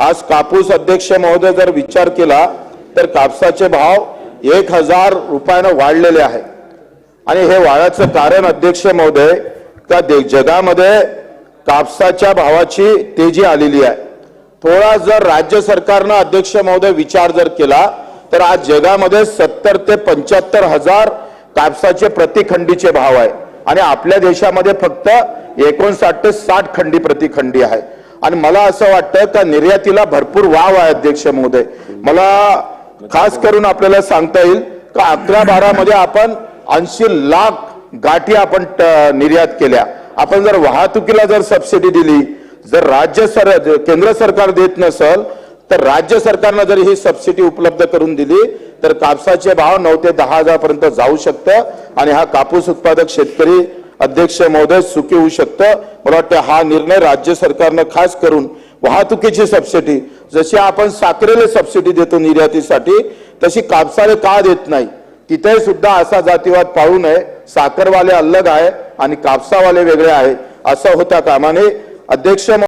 आज कापूस अध्यक्ष महोदय जर विचार केला तर कापसाचे भाव एक हजार रुपयानं वाढलेले आहे. आणि हे वाढायचं कारण अध्यक्ष महोदय का दे- जगामध्ये कापसाच्या भावाची तेजी आलेली आहे. थोडा जर राज्य सरकारनं अध्यक्ष महोदय विचार जर केला तर आज जगामध्ये सत्तर ते पंच्याहत्तर हजार कापसाचे प्रतिखंडीचे भाव आहे. आणि आपल्या देशामध्ये फक्त एकोणसाठ ते साठ खंडी प्रतिखंडी आहे. आणि मला असं वाटतं का निर्यातीला भरपूर वाव आहे अध्यक्ष महोदय. मला खास करून आपल्याला सांगता येईल का अकरा बारा मध्ये आपण ऐंशी लाख गाठी आपण निर्यात केल्या. आपण जर वाहतुकीला जर सबसिडी दिली जर राज्य सर केंद्र सरकार देत नसल तर राज्य सरकारनं जर ही सबसिडी उपलब्ध करून दिली तर कापसाचे भाव नऊ ते दहा हजार पर्यंत जाऊ शकतं आणि हा कापूस उत्पादक शेतकरी अध्यक्ष महोदय सुखी होऊ शकतं. मला वाटतं हा निर्णय राज्य सरकारनं खास करून वाहतुकीची सबसिडी जशी आपण साखरेला सबसिडी देतो निर्यातीसाठी तशी कापसाला का देत नाही? तिथे सुद्धा असा जातीवाद पाळू नये. साखरवाले अलग आहे आणि कापसावाले वेगळे आहे. असं होता कामाने अध्यक्ष